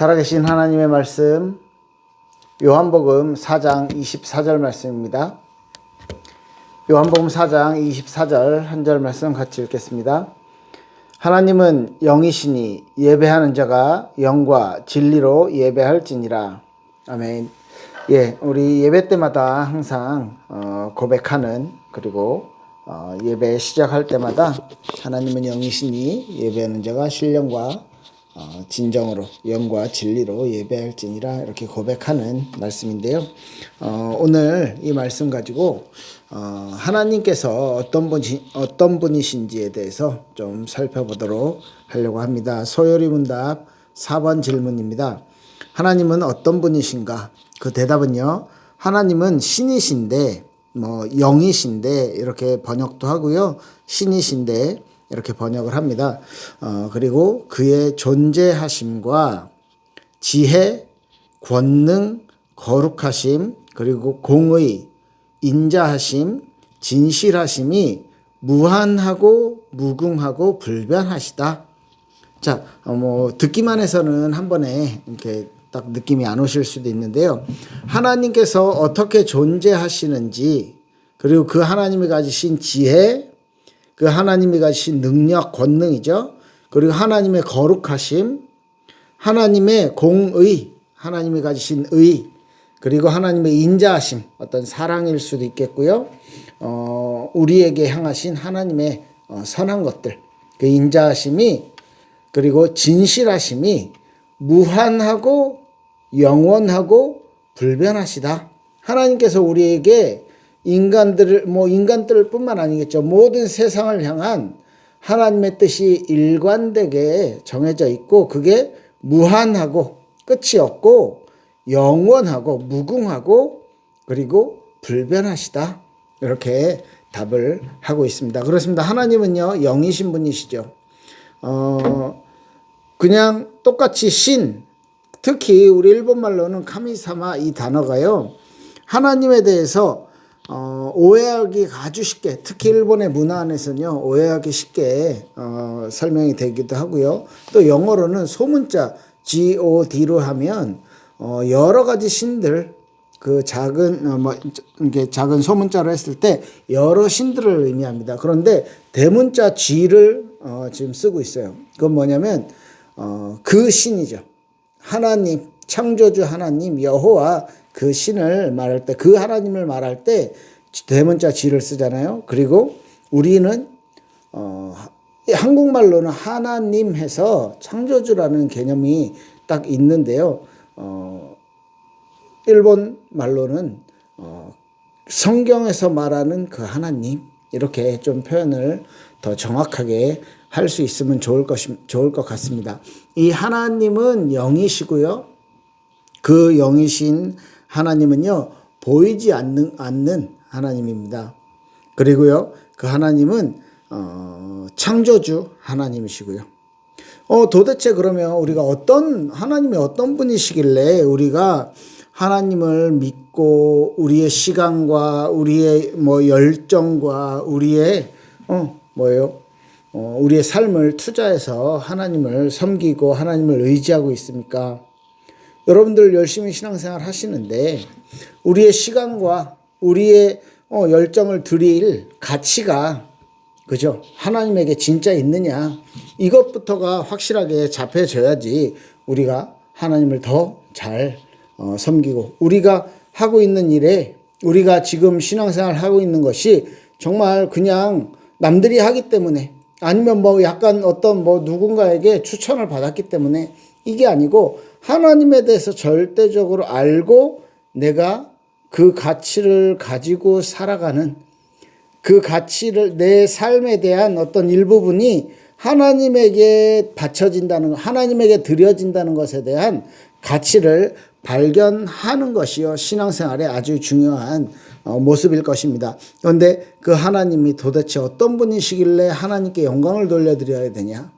살아계신 하나님의 말씀 요한복음 4장 24절 말씀입니다. 요한복음 4장 24절 한 절 말씀 같이 읽겠습니다. 하나님은 영이시니 예배하는 자가 영과 진리로 예배할지니라. 아멘. 예, 우리 예배 때마다 항상 어, 고백하는 그리고 어, 예배 시작할 때마다 하나님은 영이시니 예배하는 자가 신령과 어, 진정으로 영과 진리로 예배할지니라 이렇게 고백하는 말씀인데요. 어, 오늘 이 말씀 가지고 어, 하나님께서 어떤 분이 어떤 분이신지에 대해서 좀 살펴보도록 하려고 합니다. 소요리 문답 4번 질문입니다. 하나님은 어떤 분이신가? 그 대답은요. 하나님은 신이신데 뭐 영이신데 이렇게 번역도 하고요. 신이신데 이렇게 번역을 합니다. 어, 그리고 그의 존재하심과 지혜, 권능, 거룩하심, 그리고 공의, 인자하심, 진실하심이 무한하고 무궁하고 불변하시다. 자, 어, 뭐 듣기만 해서는 한 번에 이렇게 딱 느낌이 안 오실 수도 있는데요. 하나님께서 어떻게 존재하시는지 그리고 그 하나님이 가지신 지혜, 그 하나님이 가지신 능력, 권능이죠. 그리고 하나님의 거룩하심, 하나님의 공의, 하나님이 가지신 의, 그리고 하나님의 인자하심, 어떤 사랑일 수도 있겠고요. 어, 우리에게 향하신 하나님의 어, 선한 것들, 그 인자하심이 그리고 진실하심이 무한하고 영원하고 불변하시다. 하나님께서 우리에게 인간들을 뭐 인간들 뿐만 아니겠죠. 모든 세상을 향한 하나님의 뜻이 일관되게 정해져 있고 그게 무한하고 끝이 없고 영원하고 무궁하고 그리고 불변하시다. 이렇게 답을 하고 있습니다. 그렇습니다. 하나님은요, 영이신 분이시죠. 어, 그냥 똑같이 신, 특히 우리 일본말로는 카미사마 이 단어가요, 하나님에 대해서 어, 오해하기 아주 쉽게, 특히 일본의 문화 안에서는요, 오해하기 쉽게 어, 설명이 되기도 하고요. 또 영어로는 소문자 G-O-D로 하면 어, 여러 가지 신들, 그 작은 어, 뭐 이게 작은 소문자로 했을 때 여러 신들을 의미합니다. 그런데 대문자 G를 어, 지금 쓰고 있어요. 그건 뭐냐면 어, 그 신이죠. 하나님 창조주 하나님 여호와 그 신을 말할 때 그 하나님을 말할 때 대문자 G를 쓰잖아요. 그리고 우리는 어, 한국말로는 하나님 해서 창조주라는 개념이 딱 있는데요. 어, 일본 말로는 어, 성경에서 말하는 그 하나님 이렇게 좀 표현을 더 정확하게 할 수 있으면 좋을 것 좋을 것 같습니다. 이 하나님은 영이시고요. 그 영이신 하나님은요 보이지 않는 않는 하나님입니다. 그리고요 그 하나님은 어, 창조주 하나님이시고요. 어 도대체 그러면 우리가 어떤 하나님이 어떤 분이시길래 우리가 하나님을 믿고 우리의 시간과 우리의 뭐 열정과 우리의 어 뭐예요? 어 우리의 삶을 투자해서 하나님을 섬기고 하나님을 의지하고 있습니까? 여러분들 열심히 신앙생활 하시는데 우리의 시간과 우리의 어 열정을 드릴 가치가 그죠? 하나님에게 진짜 있느냐? 이것부터가 확실하게 잡혀져야지 우리가 하나님을 더잘 어, 섬기고 우리가 하고 있는 일에 우리가 지금 신앙생활 하고 있는 것이 정말 그냥 남들이 하기 때문에 아니면 뭐 약간 어떤 뭐 누군가에게 추천을 받았기 때문에 이게 아니고 하나님에 대해서 절대적으로 알고 내가 그 가치를 가지고 살아가는 그 가치를 내 삶에 대한 어떤 일부분이 하나님에게 바쳐진다는 하나님에게 드려진다는 것에 대한 가치를 발견하는 것이요 신앙생활의 아주 중요한 어, 모습일 것입니다. 그런데 그 하나님이 도대체 어떤 분이시길래 하나님께 영광을 돌려드려야 되냐?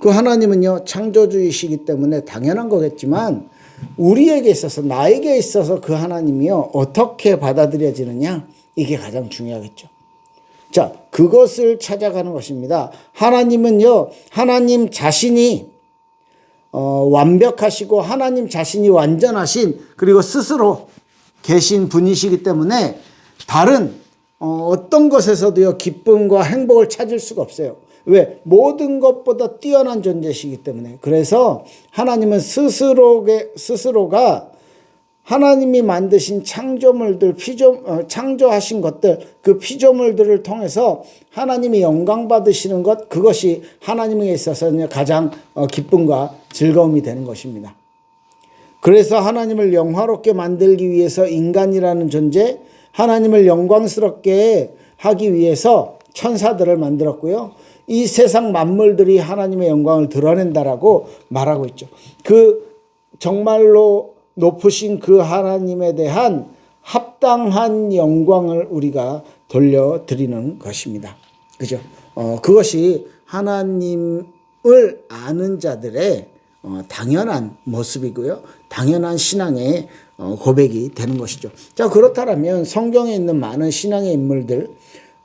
그 하나님은요 창조주이시기 때문에 당연한 거겠지만 우리에게 있어서 나에게 있어서 그 하나님이요 어떻게 받아들여지느냐 이게 가장 중요하겠죠. 자 그것을 찾아가는 것입니다. 하나님은요 하나님 자신이 어, 완벽하시고 하나님 자신이 완전하신 그리고 스스로 계신 분이시기 때문에 다른 어, 어떤 것에서도요 기쁨과 행복을 찾을 수가 없어요. 왜 모든 것보다 뛰어난 존재시기 때문에 그래서 하나님은 스스로게 스스로가 하나님이 만드신 창조물들 피조 어, 창조하신 것들 그 피조물들을 통해서 하나님이 영광 받으시는 것 그것이 하나님에 있어서는 가장 어, 기쁨과 즐거움이 되는 것입니다. 그래서 하나님을 영화롭게 만들기 위해서 인간이라는 존재 하나님을 영광스럽게 하기 위해서 천사들을 만들었고요. 이 세상 만물들이 하나님의 영광을 드러낸다라고 말하고 있죠. 그 정말로 높으신 그 하나님에 대한 합당한 영광을 우리가 돌려드리는 것입니다. 그죠? 어, 그것이 하나님을 아는 자들의 어, 당연한 모습이고요. 당연한 신앙의 어, 고백이 되는 것이죠. 자, 그렇다면 성경에 있는 많은 신앙의 인물들,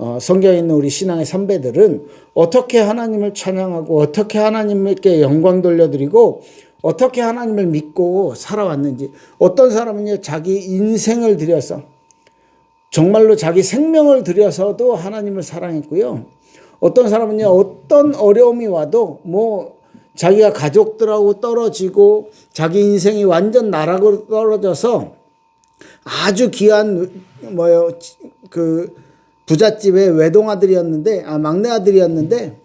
어, 성경에 있는 우리 신앙의 선배들은 어떻게 하나님을 찬양하고 어떻게 하나님께 영광 돌려드리고 어떻게 하나님을 믿고 살아왔는지 어떤 사람은요 자기 인생을 들여서 정말로 자기 생명을 들여서도 하나님을 사랑했고요. 어떤 사람은요 어떤 어려움이 와도 뭐 자기가 가족들하고 떨어지고 자기 인생이 완전 나락으로 떨어져서 아주 귀한 뭐요 그 부잣집의 외동 아들이었는데 아 막내 아들이었는데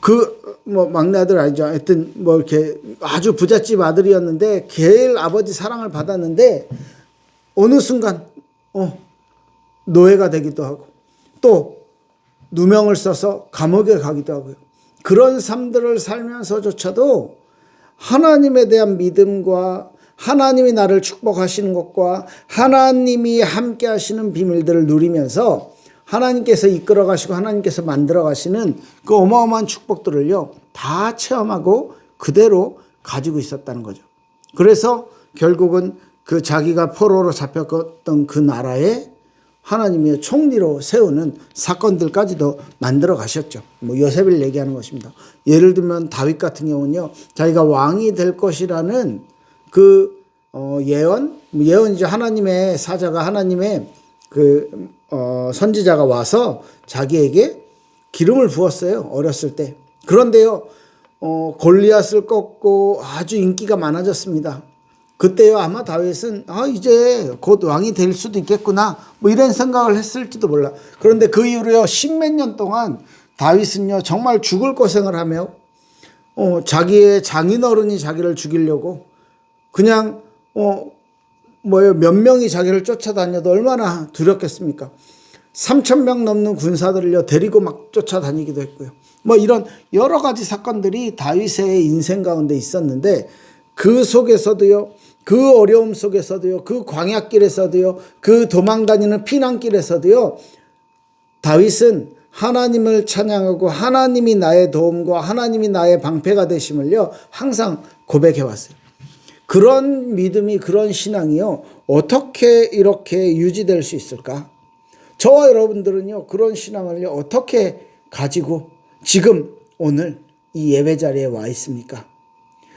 그 뭐 막내 아들 아니죠. 하여튼 뭐 이렇게 아주 부잣집 아들이었는데 제일 아버지 사랑을 받았는데 어느 순간 어 노예가 되기도 하고 또 누명을 써서 감옥에 가기도 하고요. 그런 삶들을 살면서조차도 하나님에 대한 믿음과 하나님이 나를 축복하시는 것과 하나님이 함께 하시는 비밀들을 누리면서 하나님께서 이끌어 가시고 하나님께서 만들어 가시는 그 어마어마한 축복들을요, 다 체험하고 그대로 가지고 있었다는 거죠. 그래서 결국은 그 자기가 포로로 잡혔던 그 나라에 하나님의 총리로 세우는 사건들까지도 만들어 가셨죠. 뭐 요셉을 얘기하는 것입니다. 예를 들면 다윗 같은 경우는요, 자기가 왕이 될 것이라는 그 어, 예언, 뭐 예언이죠. 하나님의 사자가 하나님의 그 어, 선지자가 와서 자기에게 기름을 부었어요. 어렸을 때. 그런데요, 어, 골리앗을 꺾고 아주 인기가 많아졌습니다. 그때요, 아마 다윗은, 아, 이제 곧 왕이 될 수도 있겠구나. 뭐 이런 생각을 했을지도 몰라. 그런데 그 이후로요, 십몇 년 동안 다윗은요, 정말 죽을 고생을 하며, 어, 자기의 장인어른이 자기를 죽이려고 그냥, 어, 뭐요, 몇 명이 자기를 쫓아다녀도 얼마나 두렵겠습니까? 3천 명 넘는 군사들을요 데리고 막 쫓아다니기도 했고요. 뭐 이런 여러 가지 사건들이 다윗의 인생 가운데 있었는데 그 속에서도요, 그 어려움 속에서도요, 그 광야길에서도요, 그 도망다니는 피난길에서도요, 다윗은 하나님을 찬양하고 하나님이 나의 도움과 하나님이 나의 방패가 되심을요, 항상 고백해 왔어요. 그런 믿음이, 그런 신앙이요, 어떻게 이렇게 유지될 수 있을까? 저와 여러분들은요, 그런 신앙을요, 어떻게 가지고 지금 오늘 이 예배 자리에 와 있습니까?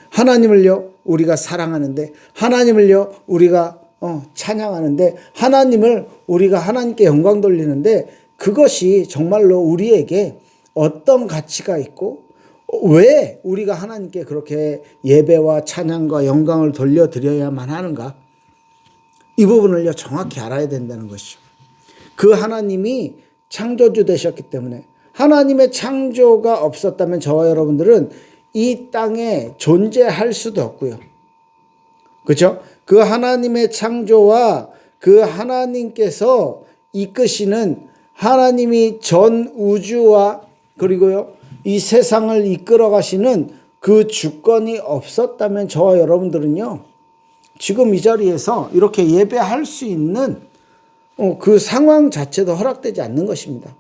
하나님을요, 우리가 사랑하는데, 하나님을요, 우리가 어, 찬양하는데, 하나님을 우리가 하나님께 영광 돌리는데, 그것이 정말로 우리에게 어떤 가치가 있고, 왜 우리가 하나님께 그렇게 예배와 찬양과 영광을 돌려드려야만 하는가? 이 부분을요, 정확히 알아야 된다는 것이죠. 그 하나님이 창조주 되셨기 때문에 하나님의 창조가 없었다면 저와 여러분들은 이 땅에 존재할 수도 없고요. 그렇죠? 그 하나님의 창조와 그 하나님께서 이끄시는 하나님이 전 우주와 그리고요 이 세상을 이끌어 가시는 그 주권이 없었다면 저와 여러분들은요 지금 이 자리에서 이렇게 예배할 수 있는 어, 그 상황 자체도 허락되지 않는 것입니다.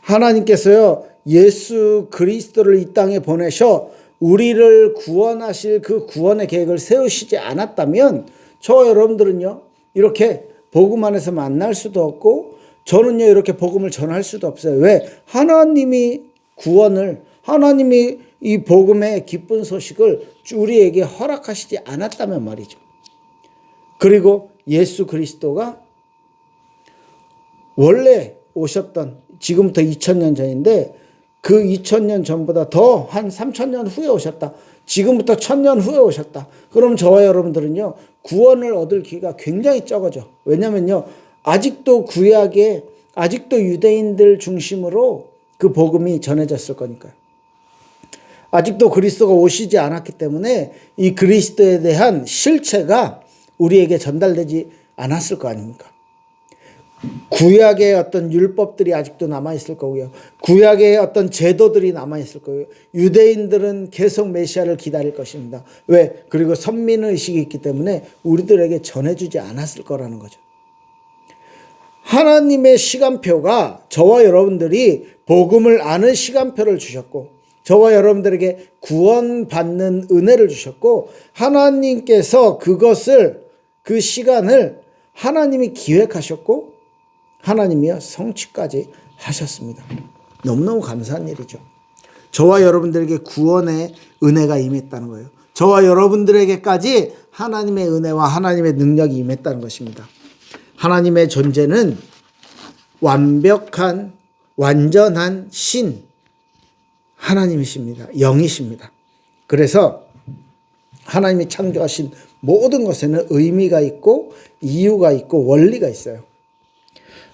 하나님께서요, 예수 그리스도를 이 땅에 보내셔 우리를 구원하실 그 구원의 계획을 세우시지 않았다면 저 여러분들은요, 이렇게 복음 안에서 만날 수도 없고 저는요, 이렇게 복음을 전할 수도 없어요. 왜? 하나님이 구원을, 하나님이 이 복음의 기쁜 소식을 우리에게 허락하시지 않았다면 말이죠. 그리고 예수 그리스도가 원래 오셨던 지금부터 2000년 전인데 그 2000년 전보다 더 한 3000년 후에 오셨다. 지금부터 1000년 후에 오셨다. 그럼 저와 여러분들은요. 구원을 얻을 기회가 굉장히 적어져. 왜냐면요. 아직도 구약에 아직도 유대인들 중심으로 그 복음이 전해졌을 거니까요. 아직도 그리스도가 오시지 않았기 때문에 이 그리스도에 대한 실체가 우리에게 전달되지 않았을 거 아닙니까? 구약의 어떤 율법들이 아직도 남아있을 거고요. 구약의 어떤 제도들이 남아있을 거고요. 유대인들은 계속 메시아를 기다릴 것입니다. 왜? 그리고 선민의식이 있기 때문에 우리들에게 전해주지 않았을 거라는 거죠. 하나님의 시간표가 저와 여러분들이 복음을 아는 시간표를 주셨고, 저와 여러분들에게 구원받는 은혜를 주셨고, 하나님께서 그것을, 그 시간을 하나님이 기획하셨고, 하나님이요 성취까지 하셨습니다. 너무너무 감사한 일이죠. 저와 여러분들에게 구원의 은혜가 임했다는 거예요. 저와 여러분들에게까지 하나님의 은혜와 하나님의 능력이 임했다는 것입니다. 하나님의 존재는 완벽한 완전한 신 하나님이십니다. 영이십니다. 그래서 하나님이 창조하신 모든 것에는 의미가 있고 이유가 있고 원리가 있어요.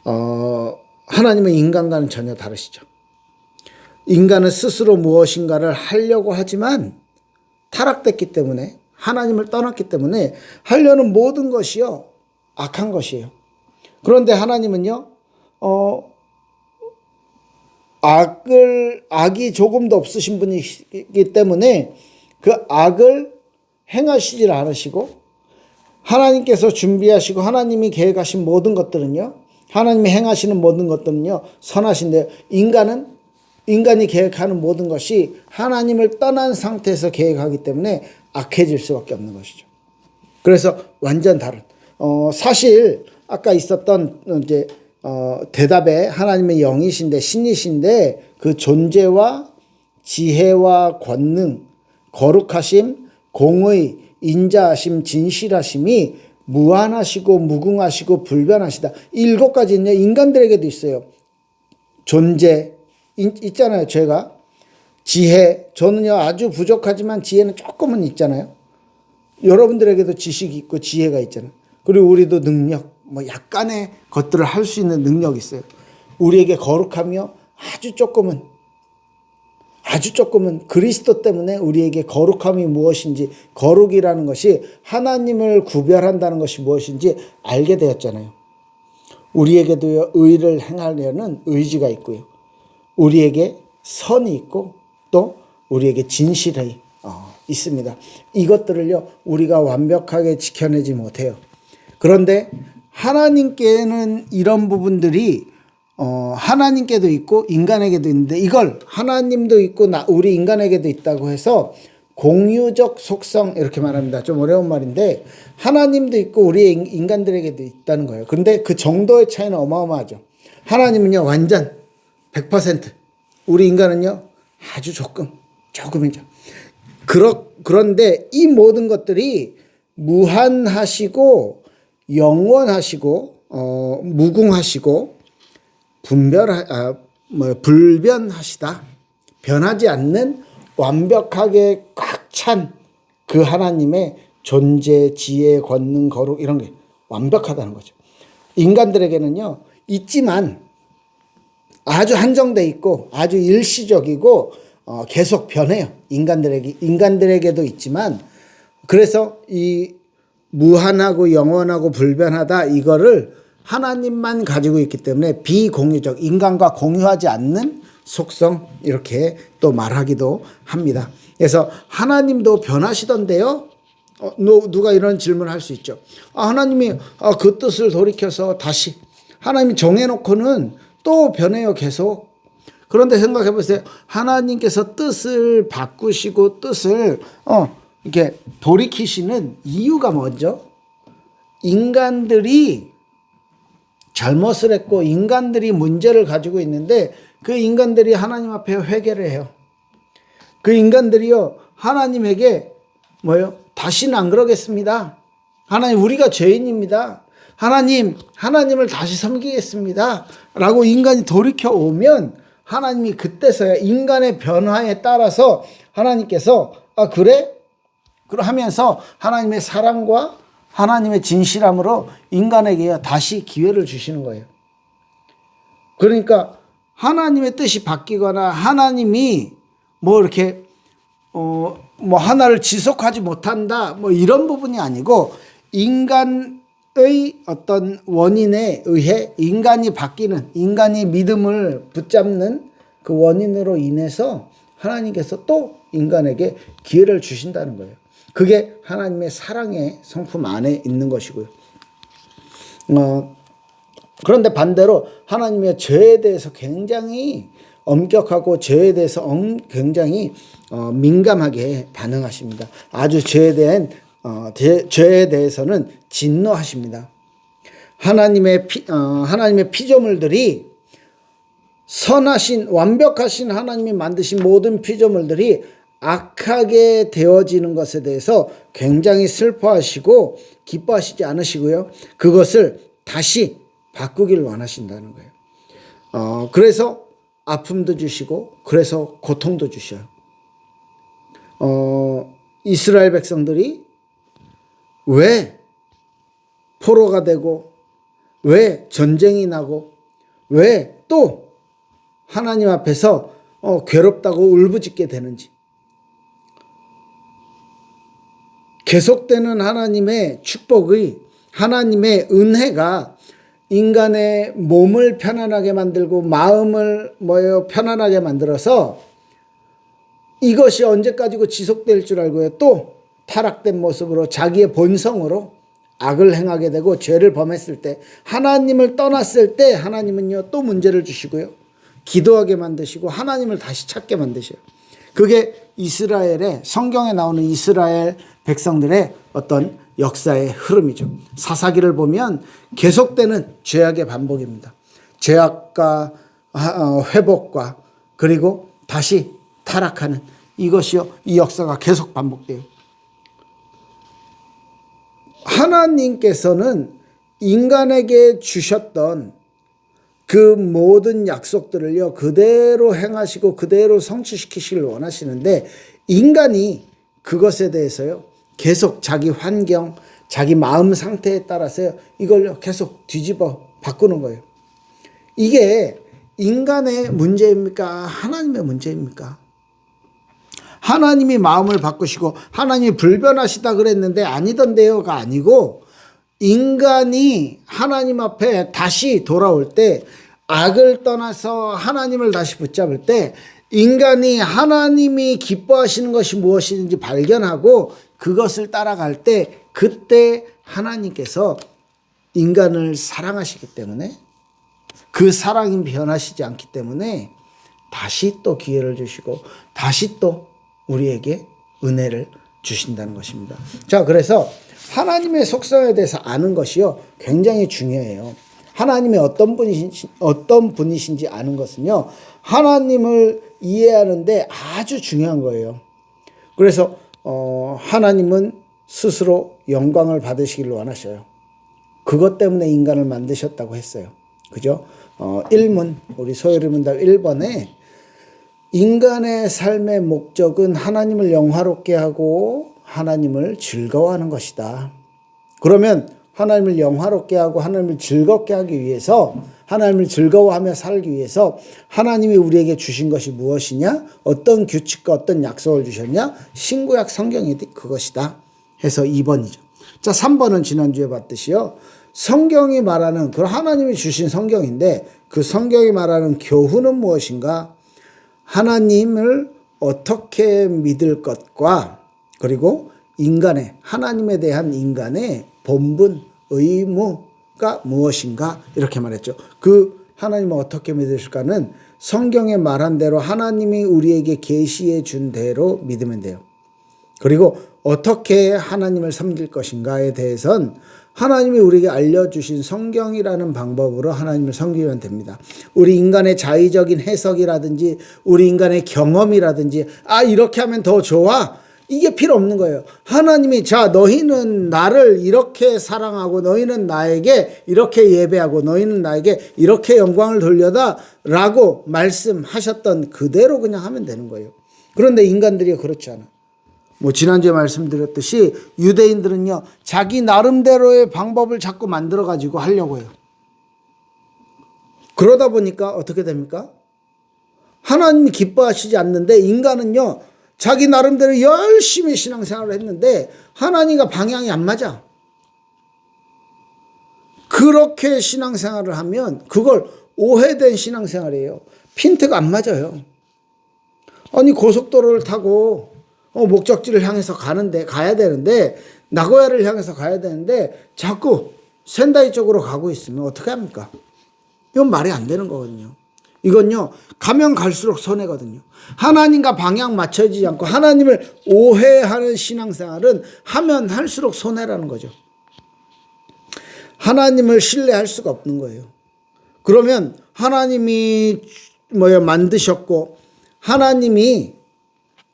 어, 하나님은 인간과는 전혀 다르시죠. 인간은 스스로 무엇인가를 하려고 하지만 타락됐기 때문에 하나님을 떠났기 때문에 하려는 모든 것이요 악한 것이에요. 그런데 하나님은요, 어, 악을 악이 조금도 없으신 분이기 때문에 그 악을 행하시질 않으시고 하나님께서 준비하시고 하나님이 계획하신 모든 것들은요 하나님이 행하시는 모든 것들은요 선하신데 인간은 인간이 계획하는 모든 것이 하나님을 떠난 상태에서 계획하기 때문에 악해질 수밖에 없는 것이죠. 그래서 완전 다른 어 사실 아까 있었던 이제 어 대답에 하나님의 영이신데 신이신데 그 존재와 지혜와 권능 거룩하심 공의 인자하심 진실하심이 무한하시고 무궁하시고 불변하시다. 일곱 가지는요 인간들에게도 있어요. 존재 있, 있잖아요. 죄가 지혜 저는요 아주 부족하지만 지혜는 조금은 있잖아요. 여러분들에게도 지식이 있고 지혜가 있잖아요. 그리고 우리도 능력 뭐 약간의 것들을 할 수 있는 능력이 있어요. 우리에게 거룩하며 아주 조금은 아주 조금은 그리스도 때문에 우리에게 거룩함이 무엇인지 거룩이라는 것이 하나님을 구별한다는 것이 무엇인지 알게 되었잖아요. 우리에게도 의를 행하려는 의지가 있고요. 우리에게 선이 있고 또 우리에게 진실이 어, 있습니다. 이것들을요 우리가 완벽하게 지켜내지 못해요. 그런데 하나님께는 이런 부분들이 어, 하나님께도 있고 인간에게도 있는데 이걸 하나님도 있고 나, 우리 인간에게도 있다고 해서 공유적 속성 이렇게 말합니다. 좀 어려운 말인데 하나님도 있고 우리 인간들에게도 있다는 거예요. 그런데 그 정도의 차이는 어마어마하죠. 하나님은요 완전 100% 우리 인간은요 아주 조금 조금이죠. 그러, 그런데 이 모든 것들이 무한하시고 영원하시고 어, 무궁하시고 분별하 아, 뭐 불변하시다 변하지 않는 완벽하게 꽉 찬 그 하나님의 존재, 지혜, 권능, 거룩 이런 게 완벽하다는 거죠. 인간들에게는요 있지만 아주 한정돼 있고 아주 일시적이고 어, 계속 변해요. 인간들에게 인간들에게도 있지만 그래서 이 무한하고 영원하고 불변하다 이거를 하나님만 가지고 있기 때문에 비공유적 인간과 공유하지 않는 속성 이렇게 또 말하기도 합니다. 그래서 하나님도 변하시던데요. 어, 누가 이런 질문을 할 수 있죠. 아, 하나님이 아, 그 뜻을 돌이켜서 다시 하나님이 정해놓고는 또 변해요 계속. 그런데 생각해 보세요. 하나님께서 뜻을 바꾸시고 뜻을 어, 이렇게 돌이키시는 이유가 뭐죠? 인간들이 잘못을 했고 인간들이 문제를 가지고 있는데 그 인간들이 하나님 앞에 회개를 해요. 그 인간들이요 하나님에게 뭐요? 다시는 안 그러겠습니다. 하나님 우리가 죄인입니다. 하나님 하나님을 다시 섬기겠습니다. 라고 인간이 돌이켜 오면 하나님이 그때서야 인간의 변화에 따라서 하나님께서 아 그래? 그러하면서 하나님의 사랑과 하나님의 진실함으로 인간에게 다시 기회를 주시는 거예요. 그러니까 하나님의 뜻이 바뀌거나 하나님이 뭐 이렇게 어 뭐 하나를 지속하지 못한다 뭐 이런 부분이 아니고 인간의 어떤 원인에 의해 인간이 바뀌는 인간이 믿음을 붙잡는 그 원인으로 인해서 하나님께서 또 인간에게 기회를 주신다는 거예요. 그게 하나님의 사랑의 성품 안에 있는 것이고요. 어, 그런데 반대로 하나님의 죄에 대해서 굉장히 엄격하고 죄에 대해서 엉- 굉장히 어, 민감하게 반응하십니다. 아주 죄에 대한 어, 대- 죄에 대해서는 진노하십니다. 하나님의 피, 어, 하나님의 피조물들이 선하신 완벽하신 하나님이 만드신 모든 피조물들이 악하게 되어지는 것에 대해서 굉장히 슬퍼하시고 기뻐하시지 않으시고요. 그것을 다시 바꾸길 원하신다는 거예요. 어, 그래서 아픔도 주시고 그래서 고통도 주셔요. 어, 이스라엘 백성들이 왜 포로가 되고 왜 전쟁이 나고 왜 또 하나님 앞에서 어, 괴롭다고 울부짖게 되는지 계속되는 하나님의 축복의 하나님의 은혜가 인간의 몸을 편안하게 만들고 마음을 뭐요 편안하게 만들어서 이것이 언제까지고 지속될 줄 알고요. 또 타락된 모습으로 자기의 본성으로 악을 행하게 되고 죄를 범했을 때 하나님을 떠났을 때 하나님은요 또 문제를 주시고요. 기도하게 만드시고 하나님을 다시 찾게 만드셔요. 그게 이스라엘의 성경에 나오는 이스라엘 백성들의 어떤 역사의 흐름이죠. 사사기를 보면 계속되는 죄악의 반복입니다. 죄악과 어, 회복과 그리고 다시 타락하는 이것이요. 이 역사가 계속 반복돼요. 하나님께서는 인간에게 주셨던 그 모든 약속들을요 그대로 행하시고 그대로 성취시키시길 원하시는데 인간이 그것에 대해서요 계속 자기 환경, 자기 마음 상태에 따라서 이걸요 계속 뒤집어 바꾸는 거예요. 이게 인간의 문제입니까? 하나님의 문제입니까? 하나님이 마음을 바꾸시고 하나님이 불변하시다 그랬는데 아니던데요가 아니고 인간이 하나님 앞에 다시 돌아올 때 악을 떠나서 하나님을 다시 붙잡을 때 인간이 하나님이 기뻐하시는 것이 무엇인지 발견하고 그것을 따라갈 때 그때 하나님께서 인간을 사랑하시기 때문에 그 사랑이 변하시지 않기 때문에 다시 또 기회를 주시고 다시 또 우리에게 은혜를 주신다는 것입니다. 자, 그래서 하나님의 속성에 대해서 아는 것이요 굉장히 중요해요. 하나님의 어떤 분이신지 어떤 분이신지 아는 것은요 하나님을 이해하는데 아주 중요한 거예요. 그래서 어, 하나님은 스스로 영광을 받으시기를 원하셔요. 그것 때문에 인간을 만드셨다고 했어요. 그죠? 어, 1문, 우리 소요리 문답 1번에 인간의 삶의 목적은 하나님을 영화롭게 하고 하나님을 즐거워하는 것이다. 그러면 하나님을 영화롭게 하고 하나님을 즐겁게 하기 위해서 하나님을 즐거워하며 살기 위해서 하나님이 우리에게 주신 것이 무엇이냐? 어떤 규칙과 어떤 약속을 주셨냐? 신구약 성경이 그것이다. 해서 2번이죠. 자, 3번은 지난주에 봤듯이요. 성경이 말하는 그 하나님이 주신 성경인데 그 성경이 말하는 교훈은 무엇인가? 하나님을 어떻게 믿을 것과 그리고 인간의 하나님에 대한 인간의 본분 의무가 무엇인가 이렇게 말했죠. 그 하나님을 어떻게 믿으실까는 성경에 말한 대로 하나님이 우리에게 계시해 준 대로 믿으면 돼요. 그리고 어떻게 하나님을 섬길 것인가에 대해선 하나님이 우리에게 알려주신 성경이라는 방법으로 하나님을 섬기면 됩니다. 우리 인간의 자의적인 해석이라든지 우리 인간의 경험이라든지 아 이렇게 하면 더 좋아 이게 필요 없는 거예요. 하나님이 자 너희는 나를 이렇게 사랑하고 너희는 나에게 이렇게 예배하고 너희는 나에게 이렇게 영광을 돌려다라고 말씀하셨던 그대로 그냥 하면 되는 거예요. 그런데 인간들이 그렇지 않아. 뭐 지난주에 말씀드렸듯이 유대인들은요 자기 나름대로의 방법을 자꾸 만들어 가지고 하려고 해요. 그러다 보니까 어떻게 됩니까? 하나님이 기뻐하시지 않는데 인간은요 자기 나름대로 열심히 신앙생활을 했는데 하나님과 방향이 안 맞아. 그렇게 신앙생활을 하면 그걸 오해된 신앙생활이에요. 핀트가 안 맞아요. 아니 고속도로를 타고 어, 목적지를 향해서 가는데 가야 되는데 나고야를 향해서 가야 되는데 자꾸 센다이 쪽으로 가고 있으면 어떻게 합니까? 이건 말이 안 되는 거거든요. 이건요 가면 갈수록 손해거든요. 하나님과 방향 맞춰지지 않고 하나님을 오해하는 신앙생활은 하면 할수록 손해라는 거죠. 하나님을 신뢰할 수가 없는 거예요. 그러면 하나님이 뭐야 만드셨고 하나님이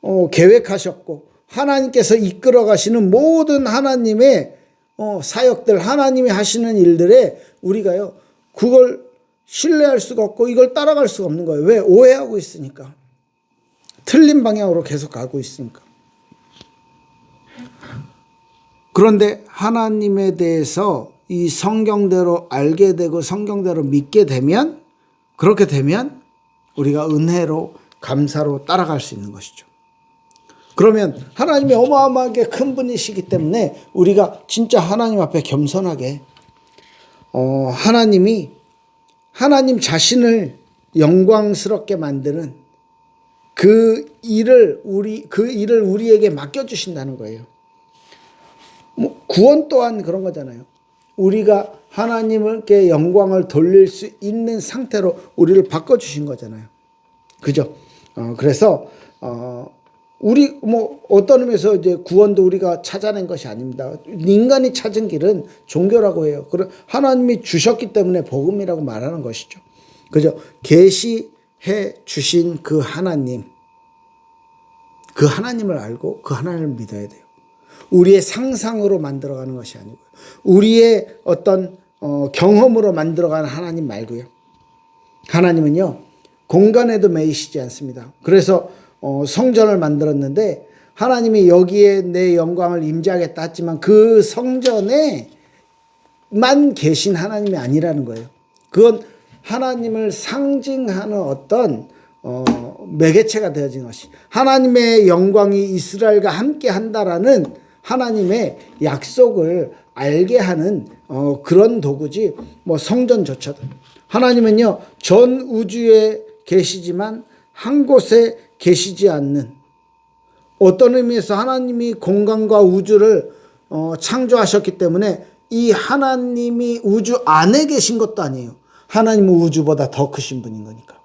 어, 계획하셨고 하나님께서 이끌어 가시는 모든 하나님의 어, 사역들 하나님이 하시는 일들에 우리가요 그걸 신뢰할 수가 없고 이걸 따라갈 수가 없는 거예요. 왜 오해하고 있으니까 틀린 방향으로 계속 가고 있으니까. 그런데 하나님에 대해서 이 성경대로 알게 되고 성경대로 믿게 되면 그렇게 되면 우리가 은혜로 감사로 따라갈 수 있는 것이죠. 그러면 하나님이 어마어마하게 큰 분이시기 때문에 우리가 진짜 하나님 앞에 겸손하게 어, 하나님이 하나님 자신을 영광스럽게 만드는 그 일을 우리 그 일을 우리에게 맡겨 주신다는 거예요. 뭐 구원 또한 그런 거잖아요. 우리가 하나님께 영광을 돌릴 수 있는 상태로 우리를 바꿔 주신 거잖아요. 그죠? 어, 그래서 어, 우리 뭐 어떤 의미에서 이제 구원도 우리가 찾아낸 것이 아닙니다. 인간이 찾은 길은 종교라고 해요. 그래 하나님이 주셨기 때문에 복음이라고 말하는 것이죠. 그죠? 계시해 주신 그 하나님 그 하나님을 알고 그 하나님을 믿어야 돼요. 우리의 상상으로 만들어가는 것이 아니고요. 우리의 어떤 어, 경험으로 만들어가는 하나님 말고요. 하나님은요 공간에도 매이시지 않습니다. 그래서 어, 성전을 만들었는데 하나님이 여기에 내 영광을 임재하겠다 했지만 그 성전에만 계신 하나님이 아니라는 거예요. 그건 하나님을 상징하는 어떤 어, 매개체가 되어진 것이 하나님의 영광이 이스라엘과 함께 한다라는 하나님의 약속을 알게 하는 어, 그런 도구지 뭐 성전조차도 하나님은요 전 우주에 계시지만 한 곳에 계시지 않는 어떤 의미에서 하나님이 공간과 우주를 어, 창조하셨기 때문에 이 하나님이 우주 안에 계신 것도 아니에요. 하나님은 우주보다 더 크신 분인 거니까.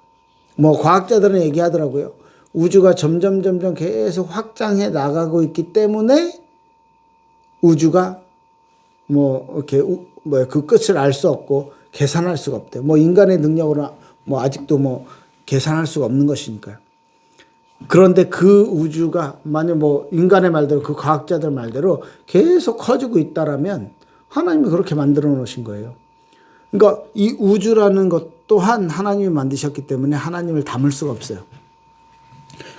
뭐 과학자들은 얘기하더라고요. 우주가 점점 점점 계속 확장해 나가고 있기 때문에 우주가 뭐 이렇게 뭐 그 끝을 알 수 없고 계산할 수가 없대. 뭐 인간의 능력으로 뭐 아직도 뭐 계산할 수가 없는 것이니까요. 그런데 그 우주가 만약 뭐 인간의 말대로 그 과학자들 말대로 계속 커지고 있다라면 하나님이 그렇게 만들어 놓으신 거예요. 그러니까 이 우주라는 것 또한 하나님이 만드셨기 때문에 하나님을 담을 수가 없어요.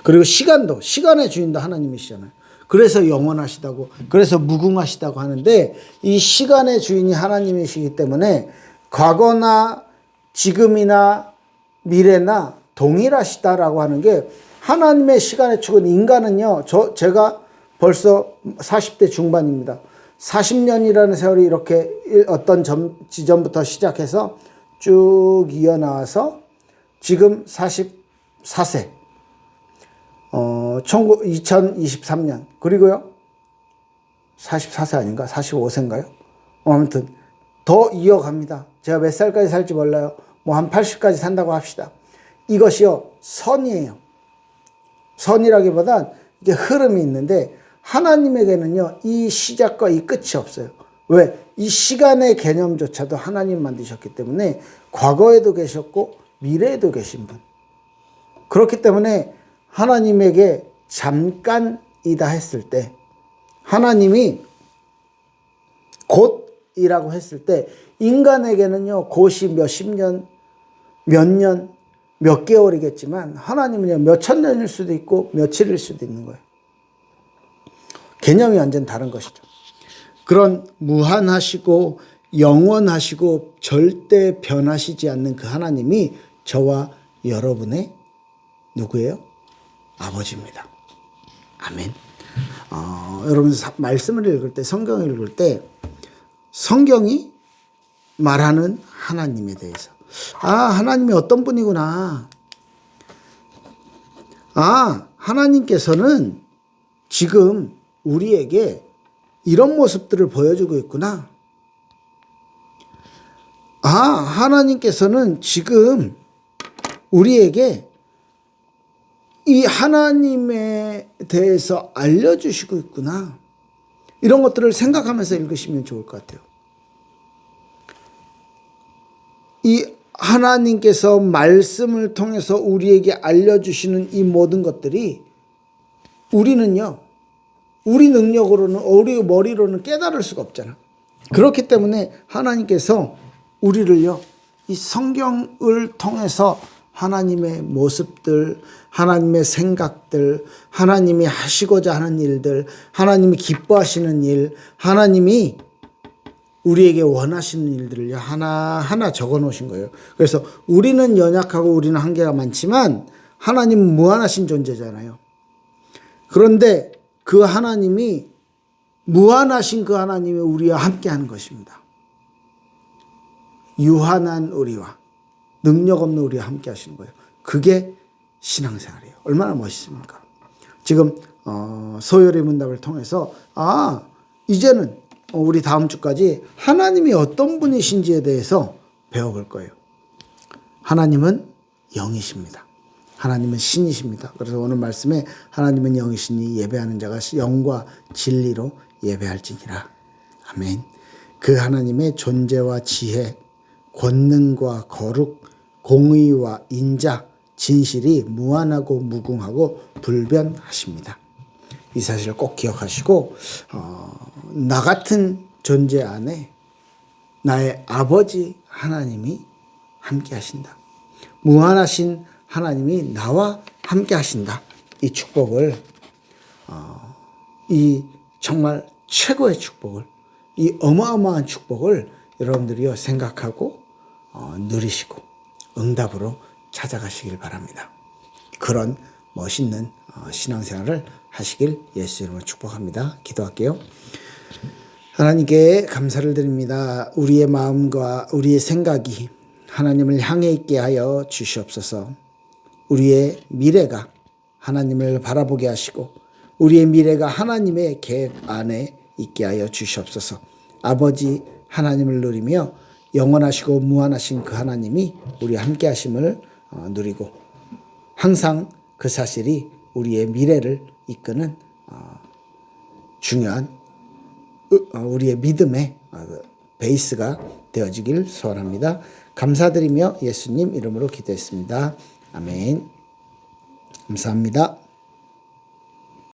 그리고 시간도 시간의 주인도 하나님이시잖아요. 그래서 영원하시다고 그래서 무궁하시다고 하는데 이 시간의 주인이 하나님이시기 때문에 과거나 지금이나 미래나 동일하시다라고 하는 게 하나님의 시간의 축은 인간은요. 저 제가 벌써 40대 중반입니다. 40년이라는 세월이 이렇게 어떤 점, 지점부터 시작해서 쭉 이어나와서 지금 44세. 어, 2023년. 그리고요. 44세 아닌가? 45세인가요? 어, 아무튼 더 이어갑니다. 제가 몇 살까지 살지 몰라요. 뭐 한 80까지 산다고 합시다. 이것이요. 선이에요. 선이라기보단 이게 흐름이 있는데 하나님에게는요, 이 시작과 이 끝이 없어요. 왜? 이 시간의 개념조차도 하나님 만드셨기 때문에 과거에도 계셨고 미래에도 계신 분. 그렇기 때문에 하나님에게 잠깐이다 했을 때 하나님이 곧이라고 했을 때 인간에게는요, 곧이 몇십 년, 몇 년, 몇 개월이겠지만 하나님은요, 몇천 년일 수도 있고 며칠일 수도 있는 거예요. 개념이 완전 다른 것이죠. 그런 무한하시고 영원하시고 절대 변하시지 않는 그 하나님이 저와 여러분의 누구예요? 아버지입니다. 아멘. 어, 여러분 사- 말씀을 읽을 때 성경을 읽을 때 성경이 말하는 하나님에 대해서 아 하나님이 어떤 분이구나. 아 하나님께서는 지금 우리에게 이런 모습들을 보여주고 있구나. 아, 하나님께서는 지금 우리에게 이 하나님에 대해서 알려주시고 있구나. 이런 것들을 생각하면서 읽으시면 좋을 것 같아요. 이 하나님께서 말씀을 통해서 우리에게 알려주시는 이 모든 것들이 우리는요, 우리 능력으로는 우리 머리로는 깨달을 수가 없잖아. 그렇기 때문에 하나님께서 우리를요 이 성경을 통해서 하나님의 모습들, 하나님의 생각들, 하나님이 하시고자 하는 일들, 하나님이 기뻐하시는 일, 하나님이 우리에게 원하시는 일들을요 하나 하나 적어 놓으신 거예요. 그래서 우리는 연약하고 우리는 한계가 많지만 하나님은 무한하신 존재잖아요. 그런데 그 하나님이 무한하신 그 하나님이 우리와 함께 하는 것입니다. 유한한 우리와 능력 없는 우리와 함께 하시는 거예요. 그게 신앙생활이에요. 얼마나 멋있습니까? 지금 어, 소열의 문답을 통해서 아 이제는 우리 다음 주까지 하나님이 어떤 분이신지에 대해서 배워볼 거예요. 하나님은 영이십니다. 하나님은 신이십니다. 그래서 오늘 말씀에 하나님은 영이시니 예배하는 자가 영과 진리로 예배할지니라. 아멘. 그 하나님의 존재와 지혜, 권능과 거룩, 공의와 인자, 진실이 무한하고 무궁하고 불변하십니다. 이 사실을 꼭 기억하시고 어, 나 같은 존재 안에 나의 아버지 하나님이 함께 하신다. 무한하신 하나님이 나와 함께 하신다. 이 축복을 어, 이 정말 최고의 축복을 이 어마어마한 축복을 여러분들이요 생각하고 어, 누리시고 응답으로 찾아가시길 바랍니다. 그런 멋있는 어, 신앙생활을 하시길 예수 이름으로 축복합니다. 기도할게요. 하나님께 감사를 드립니다. 우리의 마음과 우리의 생각이 하나님을 향해 있게 하여 주시옵소서. 우리의 미래가 하나님을 바라보게 하시고 우리의 미래가 하나님의 계획 안에 있게 하여 주시옵소서. 아버지 하나님을 누리며 영원하시고 무한하신 그 하나님이 우리 함께 하심을 어, 누리고 항상 그 사실이 우리의 미래를 이끄는 어, 중요한 으- 어, 우리의 믿음의 어, 베이스가 되어지길 소원합니다. 감사드리며 예수님 이름으로 기도했습니다. 아멘. 감사합니다.